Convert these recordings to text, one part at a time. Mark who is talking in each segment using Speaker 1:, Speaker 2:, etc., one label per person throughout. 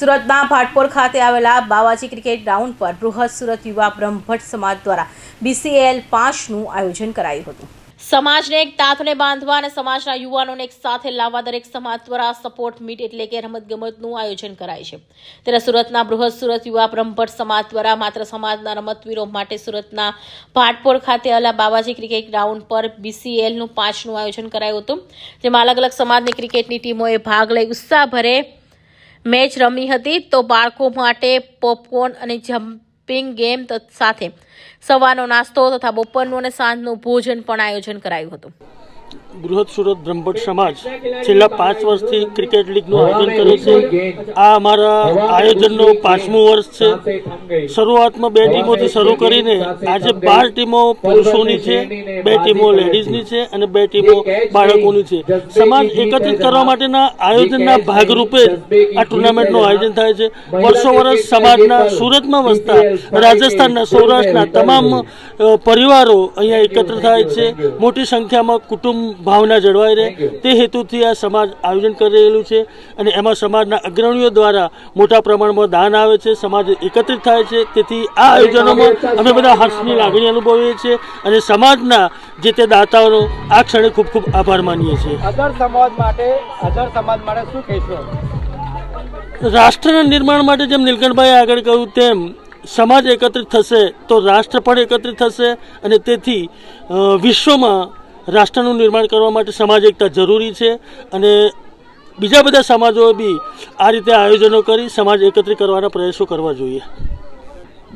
Speaker 1: સુરતના ભાટપોર ખાતે આવેલા બાવાજી ક્રિકેટ ગ્રાઉન્ડ પર બૃહદ સુરત યુવા બ્રહ્મભટ્ટ સમાજ દ્વારા બીસીએલ પાંચનું આયોજન કરાયું હતું. સમાજને એક તાથને બાંધવા અને સમાજના યુવાનોને એક સાથે લાવવા દરેક સમાજ દ્વારા સપોર્ટ મીટ એટલે કે રમતગમતનું આયોજન કરાય છે. ત્યારે સુરતના બૃહદ સુરત યુવા બ્રહ્મભટ્ટ સમાજ દ્વારા માત્ર સમાજના રમતવીરો માટે સુરતના ભાટપોર ખાતે આવેલા બાવાજી ક્રિકેટ ગ્રાઉન્ડ પર બીસીએલનું પાંચનું આયોજન કરાયું હતું. જેમાં અલગ અલગ સમાજની ક્રિકેટની ટીમોએ ભાગ લઈ ઉત્સાહભરે મેચ રમી હતી તો બાળકો માટે પોપકોર્ન અને જમ્પિંગ ગેમ સાથે સવારનો નાસ્તો તથા બપોરનું અને સાંજનું ભોજન પણ આયોજન કરાયું હતું.
Speaker 2: બૃહદ સુરત બ્રહ્મભટ્ટ સમાજ છેલ્લા પાંચ વર્ષથી ક્રિકેટ લીગનું આયોજન કરે છે. આ અમારા આયોજનનો પાંચમું વર્ષ છે. શરૂઆતમાં બે ટીમોથી શરૂ કરીને આજે બાર ટીમો પુરુષોની છે, બે ટીમો લેડીઝની છે અને બે ટીમો બાળકોની છે. સમાજ એકત્રિત કરવા માટેના આયોજનના ભાગરૂપે આ ટુર્નામેન્ટનું આયોજન થાય છે. વર્ષો વર્ષ સમાજના સુરતમાં વસતા રાજસ્થાનના, સૌરાષ્ટ્રના તમામ પરિવારો અહીંયા એકત્ર થાય છે. મોટી સંખ્યામાં કુટુંબ ભાવના જળવાઈ રહે. તે હેતુથી આ સમાજ આયોજન કરી રહેલું છે અને એમાં સમાજના અગ્રણીઓ દ્વારા મોટા પ્રમાણમાં દાન આવે છે સમાજ એકત્રિત થાય છે. તેથી આ આયોજનોમાં અમે બધા હર્ષની લાગણી અનુભવીએ છીએ અને સમાજના જે તે દાતાઓનો આ ક્ષણે ખૂબ ખૂબ આભાર માનીએ છીએ.
Speaker 3: અધર સમાજ માટે અધર સમાજ માટે શું કહેશો?
Speaker 2: રાષ્ટ્રના નિર્માણ માટે જેમ નીલકંઠભાઈ આગળ કહ્યું તેમ સમાજ એકત્રિત થશે તો રાષ્ટ્ર પણ એકત્રિત થશે અને તેથી વિશ્વમાં રાષ્ટ્રનું નિર્માણ કરવા માટે સમાજ એકતા જરૂરી છે અને બીજા બધા સમાજોએ બી આ રીતે આયોજનો કરી સમાજ એકત્રિત કરવાના પ્રયાસો કરવા જોઈએ.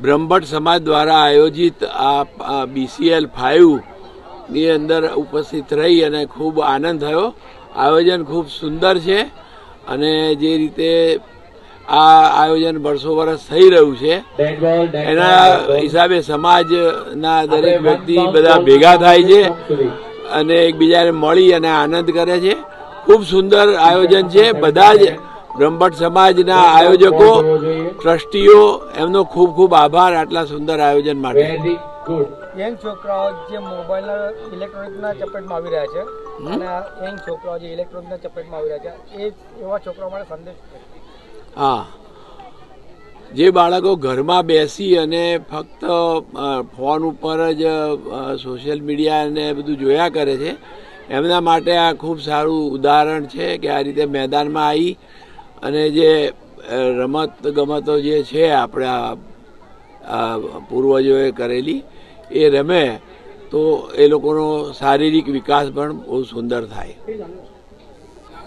Speaker 4: બ્રહ્મભટ્ટ સમાજ દ્વારા આયોજિત આ બીસીએલ ફાઇવની અંદર ઉપસ્થિત રહી અને ખૂબ આનંદ થયો. આયોજન ખૂબ સુંદર છે અને જે રીતે આ આયોજન વર્ષો વર્ષ થઈ રહ્યું છે એના હિસાબે સમાજના દરેક વ્યક્તિ બધા ભેગા થાય છે. અને એકબીજાને મળી અને આનંદ કરે છે. ખૂબ સુંદર આયોજન છે. બધા જ બ્રહ્મભટ્ટ સમાજના આયોજકો ટ્રસ્ટીઓ એમનો ખૂબ ખૂબ આભાર આટલા સુંદર આયોજન માટે.
Speaker 3: યંગ છોકરાઓ જે મોબાઈલના ઇલેક્ટ્રોનિકના ચપેટમાં આવી રહ્યા છે અને યંગ છોકરાઓ જે ઇલેક્ટ્રોનિકના ચપેટમાં આવી રહ્યા છે એ એવા છોકરાઓ માટે સંદેશ
Speaker 4: હા. જે બાળકો ઘરમાં બેસી અને ફક્ત ફોન ઉપર જ સોશિયલ મીડિયા અને બધું જોયા કરે છે, એમના માટે આ ખૂબ સારું ઉદાહરણ છે કે આ રીતે મેદાનમાં આવી અને જે રમત ગમતો જે છે આપણા પૂર્વજોએ કરેલી, એ રમે તો એ લોકોનો શારીરિક વિકાસ પણ બહુ સુંદર થાય.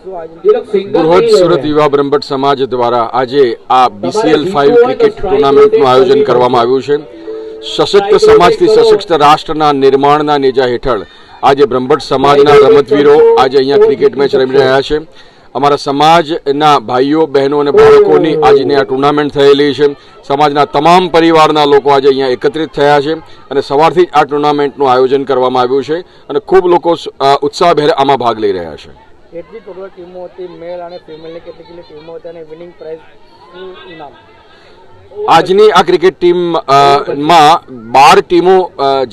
Speaker 5: બૃહદ સુરત યુવા બ્રહ્મભટ્ટ સમાજ દ્વારા આજે આ બીસીએલ ફાઇવ ક્રિકેટ ટુર્નામેન્ટનું આયોજન કરવામાં આવ્યું છે સશક્ત સમાજથી સશક્ત રાષ્ટ્રના નિર્માણના નેજા હેઠળ આજે બ્રહ્મભટ્ટ સમાજના રમતવીરો આજે અહીંયા ક્રિકેટ મેચ રમી રહ્યા છે અમારા સમાજના ભાઈઓ બહેનો અને બાળકોની આજની આ ટુર્નામેન્ટ થયેલી છે સમાજના તમામ પરિવારના લોકો આજે અહીંયા એકત્રિત થયા છે અને સવારથી જ આ ટુર્નામેન્ટનું આયોજન કરવામાં આવ્યું છે અને ખૂબ લોકો ઉત્સાહભેર આમાં ભાગ લઈ રહ્યા છે
Speaker 3: કેટલી ટોટલ ટીમો હતી મેલ અને ફિમેલની કેટલી કેટલી ટીમો હતી અને વિનિંગ પ્રાઇઝ ઇનામ?
Speaker 5: આજની આ ક્રિકેટ ટીમમાં બાર ટીમો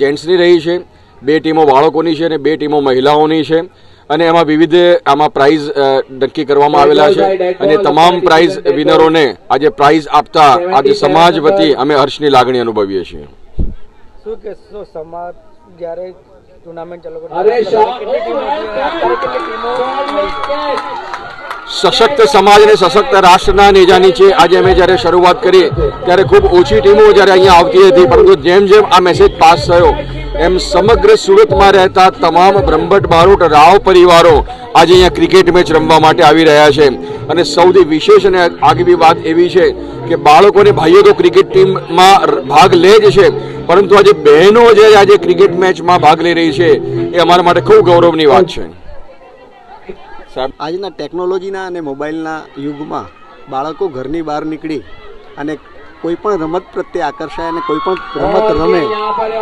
Speaker 5: જેન્ટ્સની રહી છે બે ટીમો બાળકોની છે અને બે ટીમો મહિલાઓની છે. અને એમાં વિવિધ આમાં પ્રાઇઝ નક્કી કરવામાં આવેલા છે. અને તમામ પ્રાઇઝ વિનરોને આજે પ્રાઇઝ આપતા આજે સમાજ વતી અમે હર્ષની લાગણી અનુભવીએ છીએ.
Speaker 3: શું કે સમાજ જ્યારે ટુર્નામેન્ટ ચાલુ કરી અત્યારે કેટલી ટીમો?
Speaker 5: સશક્ત સમાજ અને સશક્ત રાષ્ટ્રના નેજાની છે. આજે અમે જ્યારે શરૂઆત કરી ત્યારે ખૂબ ઓછી ટીમો જ્યારે અહીંયા આવતી હતી. પરંતુ જેમ જેમ આ મેસેજ પાસ થયો, એમ સમગ્ર સુરતમાં રહેતા તમામ બ્રહ્મભટ્ટ, બારોટ, રાવ પરિવારો આજે અહીંયા ક્રિકેટ મેચ રમવા માટે આવી રહ્યા છે. અને સૌથી વિશેષ અને આગવી વાત એવી છે કે બાળકોને ભાઈઓ તો ક્રિકેટ ટીમમાં ભાગ લે જ છે. પરંતુ આજે બહેનો જે આજે ક્રિકેટ મેચમાં ભાગ લઈ રહી છે, એ અમારા માટે ખૂબ ગૌરવની વાત છે. સાહેબ
Speaker 6: આજના ટેકનોલોજીના અને મોબાઈલના યુગમાં બાળકો ઘરની બહાર નીકળી અને કોઈ પણ રમત પ્રત્યે આકર્ષાય અને કોઈ પણ રમત રમે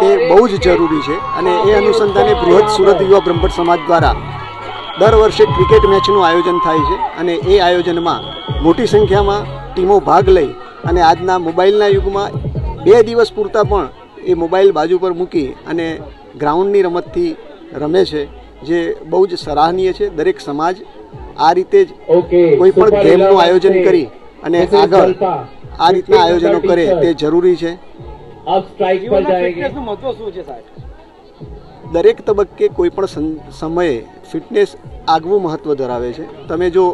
Speaker 6: તે બહુ જ જરૂરી છે અને એ અનુસંધાને બૃહદ સુરત યુવા બ્રહ્મભટ્ટ સમાજ દ્વારા દર વર્ષે ક્રિકેટ મેચનું આયોજન થાય છે અને એ આયોજનમાં મોટી સંખ્યામાં ટીમો ભાગ લઈ અને આજના મોબાઈલના યુગમાં બે દિવસ પૂરતા પણ એ મોબાઈલ બાજુ પર મૂકી અને ગ્રાઉન્ડની રમતથી રમે છે. જે બહુ જ સરાહનીય છે. દરેક સમાજ આ રીતે જ કોઈ પણ ગેમનું આયોજન કરી અને આગળ આ રીતના આયોજનો કરે તે જરૂરી છે. દરેક તબક્કે કોઈ પણ સમયે ફિટનેસ આગવું મહત્ત્વ ધરાવે છે. તમે જો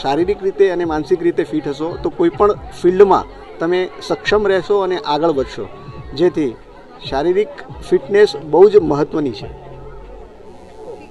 Speaker 6: શારીરિક રીતે અને માનસિક રીતે ફિટ હશો તો કોઈ પણ ફિલ્ડમાં તમે સક્ષમ રહેશો અને આગળ વધશો. જેથી શારીરિક ફિટનેસ બહુ જ મહત્ત્વની છે.